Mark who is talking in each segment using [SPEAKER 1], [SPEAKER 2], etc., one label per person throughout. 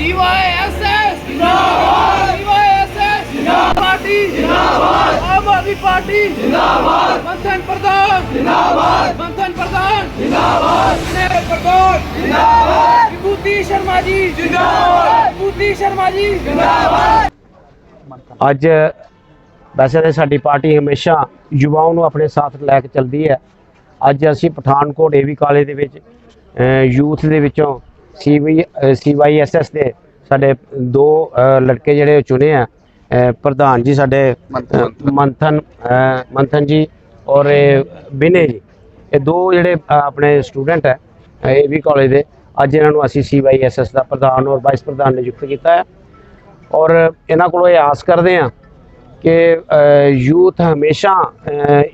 [SPEAKER 1] CYSS ਜਿੰਦਾਬਾਦ CYSS ਜਿੰਦਾਬਾਦ party ਜਿੰਦਾਬਾਦ ਆਮ ਆਦਮੀ ਪਾਰਟੀ ਜਿੰਦਾਬਾਦ ਮੰਥਨ ਪ੍ਰਧਾਨ ਜਿੰਦਾਬਾਦ ਮੰਥਨ ਪ੍ਰਧਾਨ ਜਿੰਦਾਬਾਦ ਨੇ ਪ੍ਰਧਾਨ ਜਿੰਦਾਬਾਦ ਵਿਭੂਤੀ ਸ਼ਰਮਾ ਜੀ ਜਿੰਦਾਬਾਦ ਵਿਭੂਤੀ ਸ਼ਰਮਾ ਜੀ ਜਿੰਦਾਬਾਦ
[SPEAKER 2] ਅੱਜ ਵੈਸੇ ਤਾਂ ਸਾਡੀ ਪਾਰਟੀ ਹਮੇਸ਼ਾ ਯੁਵਾओं ਨੂੰ ਆਪਣੇ ਸਾਥ ਲੈ ਕੇ ਚੱਲਦੀ ਹੈ ਅੱਜ ਅਸੀਂ ਪਠਾਨਕੋਟ ਏਵੀ ਕਾਲਜ ਦੇ ਵਿੱਚ ਯੂਥ ਦੇ ਵਿੱਚੋਂ ਸੀਵੀ ਸੀਵਾਈਐਸਐਸ ਦੇ ਸਾਡੇ ਦੋ ਲੜਕੇ ਜਿਹੜੇ ਉਹ ਚੁਣੇ ਆ। ਪ੍ਰਧਾਨ ਜੀ ਸਾਡੇ ਮੰਥਨ ਮੰਥਨ। ਜੀ ਔਰ ਇਹ ਬਿਨੇ ਜੀ। ਇਹ ਦੋ ਜਿਹੜੇ ਆਪਣੇ ਸਟੂਡੈਂਟ ਹੈ ਏਵੀ ਕਾਲਜ ਦੇ। ਅੱਜ ਇਹਨਾਂ ਨੂੰ ਅਸੀਂ ਸੀਵਾਈਐਸਐਸ ਦਾ ਪ੍ਰਧਾਨ ਔਰ ਵਾਈਸ ਪ੍ਰਧਾਨ ਨਿਯੁਕਤ ਕੀਤਾ ਹੈ। ਔਰ ਇਹਨਾਂ ਕੋਲੋਂ ਇਹ ਆਸ ਕਰਦੇ ਆ ਕਿ ਯੂਥ ਹਮੇਸ਼ਾ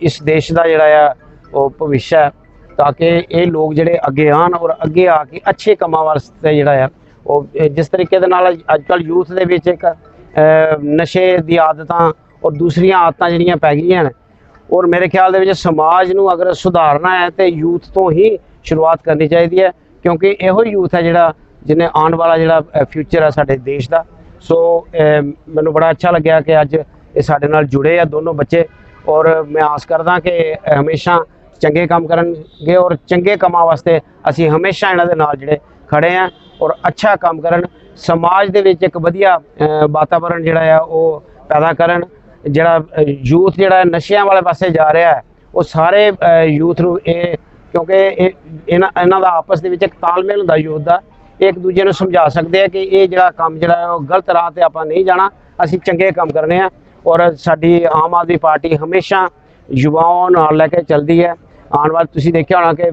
[SPEAKER 2] ਇਸ ਦੇਸ਼ ਦਾ ਜਿਹੜਾ ਆ ਉਹ ਭਵਿੱਖ ਹੈ। ਤਾਂ ਕਿ ਇਹ ਲੋਕ ਜਿਹੜੇ ਅੱਗੇ ਆਣ ਔਰ ਅੱਗੇ ਆ ਕੇ ਅੱਛੇ ਕੰਮਾਂ ਵਾਸਤੇ ਜਿਹੜਾ ਆ, ਉਹ ਜਿਸ ਤਰੀਕੇ ਦੇ ਨਾਲ ਅੱਜ ਕੱਲ ਯੂਥ ਦੇ ਵਿੱਚ ਇੱਕ ਨਸ਼ੇ ਦੀ ਆਦਤਾਂ ਔਰ ਦੂਸਰੀਆਂ ਆਦਤਾਂ ਜਿਹੜੀਆਂ ਪੈ ਗਈਆਂ ਨੇ, ਔਰ ਮੇਰੇ ਖਿਆਲ ਦੇ ਵਿੱਚ ਸਮਾਜ ਨੂੰ ਅਗਰ ਸੁਧਾਰਨਾ ਹੈ ਤੇ ਯੂਥ ਤੋਂ ਹੀ ਸ਼ੁਰੂਆਤ ਕਰਨੀ ਚਾਹੀਦੀ ਹੈ, ਕਿਉਂਕਿ ਇਹੋ ਯੂਥ ਹੈ ਜਿਹੜਾ, ਜਿਹਨੇ ਆਉਣ ਵਾਲਾ ਜਿਹੜਾ ਫਿਊਚਰ ਹੈ ਸਾਡੇ ਦੇਸ਼ ਦਾ। ਸੋ ਮੈਨੂੰ ਬੜਾ ਅੱਛਾ ਲੱਗਿਆ ਕਿ ਅੱਜ ਇਹ ਸਾਡੇ ਨਾਲ ਜੁੜੇ ਆ ਦੋਨੋਂ ਬੱਚੇ, ਔਰ ਮੈਂ ਆਸ ਕਰਦਾ ਕਿ ਹਮੇਸ਼ਾ ਚੰਗੇ ਕੰਮ ਕਰਨਗੇ ਔਰ ਚੰਗੇ ਕੰਮਾਂ ਵਾਸਤੇ ਅਸੀਂ ਹਮੇਸ਼ਾ ਇਹਨਾਂ ਦੇ ਨਾਲ ਜਿਹੜੇ ਖੜੇ ਆ ਔਰ ਅੱਛਾ ਕੰਮ ਕਰਨ ਸਮਾਜ ਦੇ ਵਿੱਚ ਇੱਕ ਵਧੀਆ ਅਹ, ਵਾਤਾਵਰਣ ਜਿਹੜਾ ਆ ਉਹ ਪੈਦਾ ਕਰਨ ਜਿਹੜਾ ਯੂਥ ਜਿਹੜਾ ਨਸ਼ਿਆਂ ਵਾਲੇ ਪਾਸੇ ਜਾ ਰਿਹਾ ਹੈ ਉਹ ਸਾਰੇ ਯੂਥ ਨੂੰ ਇਹ ਕਿਉਂਕਿ ਇਹ ਇਹਨਾਂ ਇਹਨਾਂ ਦਾ ਆਪਸ ਦੇ ਵਿੱਚ ਇੱਕ ਤਾਲਮੇਲ ਹੁੰਦਾ ਯੂਥ ਦਾ ਇਹ ਇੱਕ ਦੂਜੇ ਨੂੰ ਸਮਝਾ ਸਕਦੇ ਆ ਕਿ ਇਹ ਜਿਹੜਾ ਕੰਮ ਜਿਹੜਾ ਹੈ ਉਹ ਗਲਤ ਰਾਹ ਤੇ ਆਪਾਂ ਨਹੀਂ ਜਾਣਾ ਅਸੀਂ ਚੰਗੇ ਕੰਮ ਕਰਨੇ ਆ ਔਰ ਸਾਡੀ ਆਮ ਆਦਮੀ ਪਾਰਟੀ ਹਮੇਸ਼ਾ ਯੁਵਾਵਾਂ ਨਾਲ ਲੈ ਕੇ ਚੱਲਦੀ ਹੈ। ਆਉਣ ਵਾਲੇ ਤੁਸੀਂ ਦੇਖਿਆ ਹੋਣਾ ਕਿ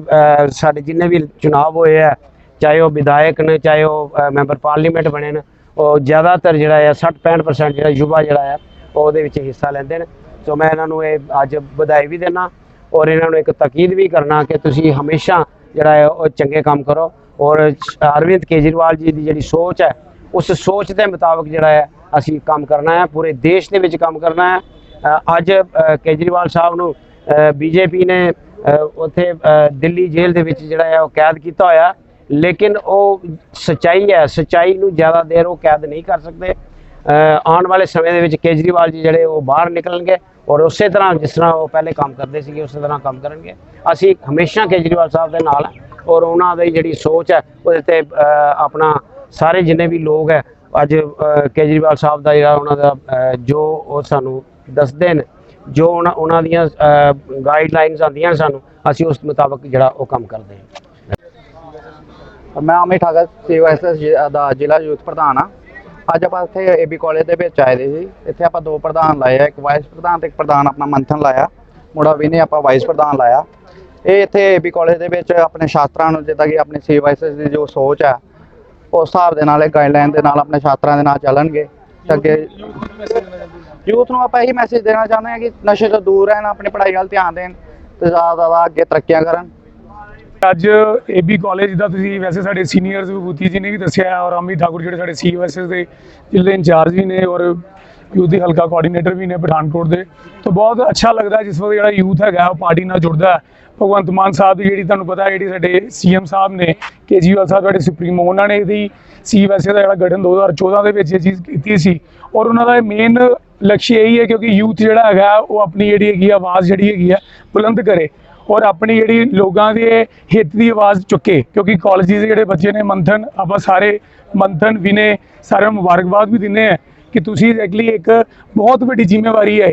[SPEAKER 2] ਸਾਡੇ ਜਿੰਨੇ ਵੀ ਚੁਣਾਵ ਹੋਏ ਆ, ਚਾਹੇ ਉਹ ਵਿਧਾਇਕ ਨੇ, ਚਾਹੇ ਉਹ ਮੈਂਬਰ ਪਾਰਲੀਮੈਂਟ ਬਣੇ ਨੇ, ਉਹ ਜ਼ਿਆਦਾਤਰ ਜਿਹੜਾ ਆ 60 65% ਜਿਹੜਾ ਯੁਵਾ ਜਿਹੜਾ ਆ, ਉਹ ਉਹਦੇ ਵਿੱਚ ਹਿੱਸਾ ਲੈਂਦੇ ਨੇ। ਸੋ ਮੈਂ ਇਹਨਾਂ ਨੂੰ ਇਹ ਅੱਜ ਵਧਾਈ ਵੀ ਦੇਣਾ ਔਰ ਇਹਨਾਂ ਨੂੰ ਇੱਕ ਤਾਕੀਦ ਵੀ ਕਰਨਾ ਕਿ ਤੁਸੀਂ ਹਮੇਸ਼ਾ ਜਿਹੜਾ ਹੈ ਉਹ ਚੰਗੇ ਕੰਮ ਕਰੋ। ਔਰ ਅਰਵਿੰਦ ਕੇਜਰੀਵਾਲ ਜੀ ਦੀ ਜਿਹੜੀ ਸੋਚ ਹੈ, ਉਸ ਸੋਚ ਦੇ ਮੁਤਾਬਕ ਜਿਹੜਾ ਹੈ ਅਸੀਂ ਕੰਮ ਕਰਨਾ ਹੈ ਪੂਰੇ ਦੇਸ਼ ਦੇ ਵਿੱਚ ਕੰਮ ਕਰਨਾ ਹੈ ਅੱਜ ਕੇਜਰੀਵਾਲ ਸਾਹਿਬ ਨੂੰ ਬੀਜੇਪੀ ਨੇ ਉੱਥੇ ਦਿੱਲੀ ਜੇਲ੍ਹ ਦੇ ਵਿੱਚ ਜਿਹੜਾ ਹੈ ਉਹ ਕੈਦ ਕੀਤਾ ਹੋਇਆ। ਲੇਕਿਨ ਉਹ ਸਚਾਈ ਹੈ, ਸਚਾਈ ਨੂੰ ਜ਼ਿਆਦਾ ਦੇਰ ਉਹ ਕੈਦ ਨਹੀਂ ਕਰ ਸਕਦੇ। ਆਉਣ ਵਾਲੇ ਸਮੇਂ ਦੇ ਵਿੱਚ ਕੇਜਰੀਵਾਲ ਜੀ ਜਿਹੜੇ ਉਹ ਬਾਹਰ ਨਿਕਲਣਗੇ ਔਰ ਉਸੇ ਤਰ੍ਹਾਂ ਜਿਸ ਤਰ੍ਹਾਂ ਉਹ ਪਹਿਲੇ ਕੰਮ ਕਰਦੇ ਸੀਗੇ, ਉਸੇ ਤਰ੍ਹਾਂ ਕੰਮ ਕਰਨਗੇ। ਅਸੀਂ ਹਮੇਸ਼ਾ ਕੇਜਰੀਵਾਲ ਸਾਹਿਬ ਦੇ ਨਾਲ ਔਰ ਉਹਨਾਂ ਦੀ ਜਿਹੜੀ ਸੋਚ ਹੈ, ਉਹਦੇ ਤੇ ਆਪਣਾ ਸਾਰੇ ਜਿੰਨੇ ਵੀ ਲੋਕ ਹੈ, ਅੱਜ ਕੇਜਰੀਵਾਲ ਸਾਹਿਬ ਦਾ ਜਿਹੜਾ ਉਹਨਾਂ ਦਾ ਜੋ ਉਹ ਸਾਨੂੰ ਦੱਸਦੇ ਨੇ ਜੋ ਉਹਨਾਂ ਉਹਨਾਂ ਦੀਆਂ ਗਾਈਡਲਾਈਨਸ ਆਉਂਦੀਆਂ ਸਾਨੂੰ, ਅਸੀਂ ਉਸ ਮੁਤਾਬਕ ਜਿਹੜਾ ਉਹ ਕੰਮ ਕਰਦੇ ਹਾਂ।
[SPEAKER 3] ਮੈਂ ਅਮਿਤ ਠਾਕਰ ਸੇਵਾ ਐਸਐਸ ਦਾ ਜ਼ਿਲ੍ਹਾ ਯੂਥ ਪ੍ਰਧਾਨ ਆ ਅੱਜ ਆਪਾਂ ਇੱਥੇ ਏਬੀ ਕਾਲਜ ਦੇ ਵਿੱਚ ਆਏ ਦੇ ਸੀ। ਇੱਥੇ ਆਪਾਂ ਦੋ ਪ੍ਰਧਾਨ ਲਾਏ ਆ, ਇੱਕ ਵਾਈਸ ਪ੍ਰਧਾਨ ਤੇ ਇੱਕ ਪ੍ਰਧਾਨ ਆਪਣਾ ਮੰਥਨ ਲਾਇਆ। ਮੁੰਡਾ ਵੀ ਨੇ ਆਪਾਂ ਵਾਈਸ ਪ੍ਰਧਾਨ ਲਾਇਆ। ਇਹ ਇੱਥੇ ਏਬੀ ਕਾਲਜ ਦੇ ਵਿੱਚ ਆਪਣੇ ਛਾਤਰਾਂ ਨੂੰ, ਜਿੱਦਾਂ ਕਿ ਆਪਣੀ ਸੇਵਾ ਐਸਐਸ ਦੀ ਜੋ ਸੋਚ ਆ, ਉਸ ਹਿਸਾਬ ਦੇ ਨਾਲ ਇਹ ਗਾਈਡਲਾਈਨ ਦੇ ਨਾਲ ਆਪਣੇ ਛਾਤਰਾਂ ਦੇ ਨਾਲ ਚੱਲਣਗੇ। ਤੇ ਅੱਗੇ ਯੂਥ ਨੂੰ ਆਪਾਂ ਇਹੀ ਮੈਸੇਜ ਦੇਣਾ ਚਾਹੁੰਦੇ ਹਾਂ ਕਿ ਨਸ਼ੇ ਤੋਂ ਦੂਰ ਰਹਿਣ, ਆਪਣੀ ਪੜ੍ਹਾਈ ਵੱਲ ਧਿਆਨ ਦੇਣ ਤੇ ਜ਼ਿਆਦਾ ਜ਼ਿਆਦਾ ਅੱਗੇ ਤਰੱਕੀਆਂ ਕਰਨ।
[SPEAKER 4] ਅੱਜ ਏਬੀ ਕਾਲਜ ਦਾ ਤੁਸੀਂ ਵੈਸੇ ਸਾਡੇ ਸੀਨੀਅਰਸ ਵਿਭੂਤੀ ਜੀ ਨੇ ਵੀ ਦੱਸਿਆ ਔਰ ਅਮਿਤ ਠਾਕੁਰ ਜਿਹੜੇ ਸਾਡੇ ਸੀਐਸਐਸ ਦੇ ਜ਼ਿਲ੍ਹੇ ਇੰਚਾਰਜ ਵੀ ਨੇ ਔਰ ਯੂਥ ਦੀ ਹਲਕਾ ਕੋਆਰਡੀਨੇਟਰ ਵੀ ਨੇ ਪਠਾਨਕੋਟ ਦੇ। ਤਾਂ ਬਹੁਤ ਅੱਛਾ ਲੱਗਦਾ ਜਿਸ ਵਕਤ ਜਿਹੜਾ ਯੂਥ ਹੈਗਾ ਉਹ ਪਾਰਟੀ ਨਾਲ ਜੁੜਦਾ ਭਗਵੰਤ ਮਾਨ ਸਾਹਿਬ ਦੀ ਜਿਹੜੀ ਤੁਹਾਨੂੰ ਪਤਾ ਜਿਹੜੀ ਸਾਡੇ ਸੀਐਮ ਸਾਹਿਬ ਨੇ ਕੇਜੀਵਾਲ ਸਾਹਿਬ, ਸਾਡੇ ਸੁਪਰੀਮੋ, ਉਹਨਾਂ ਨੇ ਇਹਦੀ ਸੀਐਸਏ ਦਾ ਜਿਹੜਾ ਗਠਨ 2014 ਦੇ ਵਿੱਚ ਇਹ ਚੀਜ਼ ਕੀਤੀ ਸੀ। ਔਰ ਉਹਨਾਂ ਦਾ ਮੇਨ ਲਕਸ਼ ਇਹੀ ਹੈ ਕਿਉਂਕਿ ਯੂਥ ਜਿਹੜਾ ਹੈਗਾ, ਉਹ ਆਪਣੀ ਜਿਹੜੀ ਹੈਗੀ ਆਵਾਜ਼ ਜਿਹੜੀ ਹੈਗੀ ਆ, ਬੁਲੰਦ ਕਰੇ। ਔਰ ਆਪਣੀ ਜਿਹੜੀ ਲੋਕਾਂ ਦੇ ਹਿੱਤ ਦੀ ਆਵਾਜ਼ ਚੁੱਕੇ, ਕਿਉਂਕਿ ਕਾਲਜ ਦੇ ਜਿਹੜੇ ਬੱਚੇ ਨੇ, ਮੰਥਨ, ਆਪਾਂ ਸਾਰੇ ਮੰਥਨ ਵੀ ਸਾਰਿਆਂ ਨੂੰ ਮੁਬਾਰਕਬਾਦ ਵੀ ਦਿੰਦੇ ਆ ਕਿ ਤੁਸੀਂ ਐਗਜ਼ੈਕਟਲੀ ਇੱਕ ਬਹੁਤ ਵੱਡੀ ਜ਼ਿੰਮੇਵਾਰੀ ਹੈ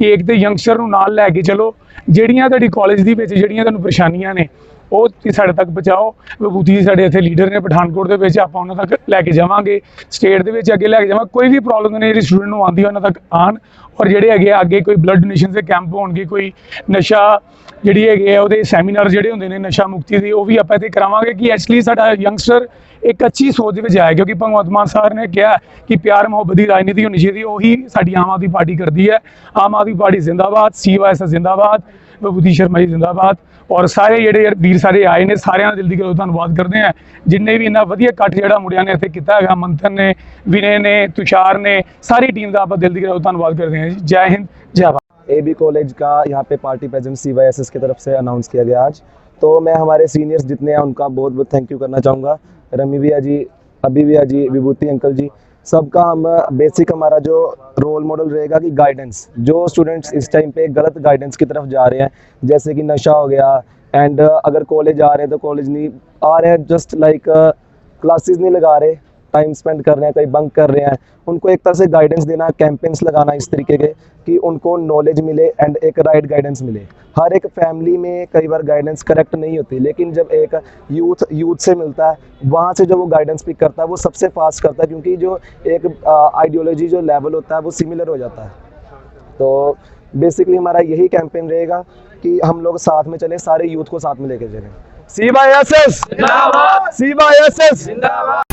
[SPEAKER 4] ਕਿ ਇੱਕ ਤੇ ਯੰਗਸਟਰ ਨੂੰ ਨਾਲ ਲੈ ਕੇ ਚਲੋ, ਜਿਹੜੀਆਂ ਤੁਹਾਡੀ ਕਾਲਜ ਦੀ ਵਿੱਚ ਜਿਹੜੀਆਂ ਤੁਹਾਨੂੰ ਪਰੇਸ਼ਾਨੀਆਂ ਨੇ ਉਹ ਤੁਸੀਂ ਸਾਡੇ ਤੱਕ ਪਹੁੰਚਾਓ। ਵਿਭੂਤੀ ਜੀ ਸਾਡੇ ਇੱਥੇ ਲੀਡਰ ਨੇ ਪਠਾਨਕੋਟ ਦੇ ਵਿੱਚ ਆਪਾਂ ਉਹਨਾਂ ਤੱਕ ਲੈ ਕੇ ਜਾਵਾਂਗੇ। ਸਟੇਟ ਦੇ ਵਿੱਚ ਅੱਗੇ ਲੈ ਕੇ ਜਾਵਾਂਗੇ ਕੋਈ ਵੀ ਪ੍ਰੋਬਲਮ ਨੇ ਜਿਹੜੀ ਸਟੂਡੈਂਟ ਨੂੰ ਆਉਂਦੀ ਹੈ ਉਹਨਾਂ ਤੱਕ ਆਣ ਔਰ ਜਿਹੜੇ ਹੈਗੇ ਆ, ਅੱਗੇ ਕੋਈ ਬਲੱਡ ਡੋਨੇਸ਼ਨ ਦੇ ਕੈਂਪ ਹੋਣਗੇ, ਕੋਈ ਨਸ਼ਾ ਜਿਹੜੀ ਹੈਗੇ ਆ, ਉਹਦੇ ਸੈਮੀਨਾਰ ਜਿਹੜੇ ਹੁੰਦੇ ਨੇ, ਨਸ਼ਾ ਮੁਕਤੀ ਦੇ, ਉਹ ਵੀ ਆਪਾਂ ਇੱਥੇ ਕਰਾਵਾਂਗੇ ਕਿ ਐਕਚੁਅਲੀ ਸਾਡਾ ਯੰਗਸਟਰ ਇੱਕ ਅੱਛੀ ਸੋਚ ਦੇ ਵਿੱਚ ਆਇਆ ਕਿਉਂਕਿ ਭਗਵੰਤ ਮਾਨ ਸਾਹਿਬ ਨੇ ਕਿਹਾ ਕਿ ਪਿਆਰ, ਮੁਹੱਬਤ ਦੀ ਰਾਜਨੀਤੀ ਹੋਣੀ ਚਾਹੀਦੀ, ਉਹੀ ਸਾਡੀ ਆਮ ਆਦਮੀ ਪਾਰਟੀ ਕਰਦੀ ਹੈ। ਆਮ ਆਦਮੀ ਪਾਰਟੀ ਜ਼ਿੰਦਾਬਾਦ ਸੀਵਾਈਐਸ ਜ਼ਿੰਦਾਬਾਦ। ਵਿਭੂਤੀ ਸ਼ਰਮਾ ਜੀ ਜ਼ਿੰਦਾਬਾਦ ਔਰ ਸਾਰੇ ਜਿਹੜੇ ਵੀਰ ਸਾਰੇ ਆਏ ਨੇ ਸਾਰਿਆਂ ਦਾ ਦਿਲ ਦੀ ਗਲੋਂ ਧੰਨਵਾਦ ਕਰਦੇ ਆ ਜਿੰਨੇ ਵੀ ਇੰਨਾ ਵਧੀਆ ਇਕੱਠ ਜਿਹੜਾ ਮੁੰਡਿਆਂ ਨੇ ਇੱਥੇ ਕੀਤਾ ਹੈਗਾ ਮੰਥਨ ਨੇ ਵਿਨੇ ਨੇ ਤੁਸ਼ਾਰ ਨੇ ਸਾਰੀ ਟੀਮ ਦਾ ਆਪਾਂ ਦਿਲ ਦੀ ਗਲੋਂ ਧੰਨਵਾਦ ਕਰਦੇ ਹਾਂ ਜੀ ਜੈ ਹਿੰਦ ਜੈ ਭਾਰਤ
[SPEAKER 5] ए बी कॉलेज का यहाँ पे party present C Y S S की तरफ से अनाउंस किया गया आज तो मैं हमारे सीनियर्स जितने हैं उनका बहुत बहुत थैंक यू करना चाहूँगा रमी भैया जी अभी जी विभूति अंकल जी सबका हम बेसिक हमारा जो रोल मॉडल रहेगा कि गाइडेंस जो स्टूडेंट्स इस टाइम पे गलत गाइडेंस की तरफ़ जा रहे हैं, जैसे कि नशा हो गया एंड अगर कॉलेज आ रहे हैं तो कॉलेज नहीं, आ रहे हैं जस्ट लाइक क्लासेस नहीं लगा रहे टाइम स्पेंड कर रहे हैं कहीं बंक कर रहे हैं उनको एक तरह से गाइडेंस देना कैंपेन्स लगाना इस तरीके के कि उनको नॉलेज मिले एंड एक राइट गाइडेंस मिले। हर एक फैमिली में कई बार गाइडेंस करेक्ट नहीं होती लेकिन जब एक यूथ यूथ से मिलता है वहाँ से जब वो गाइडेंस पिक करता है वो सबसे फास्ट करता है क्योंकि जो एक आइडियोलॉजी जो लेवल होता है वो सिमिलर हो जाता है। तो बेसिकली हमारा यही कैंपेन रहेगा कि हम लोग साथ में चलें सारे यूथ को साथ में लेके चलें। C Y S S C Y S S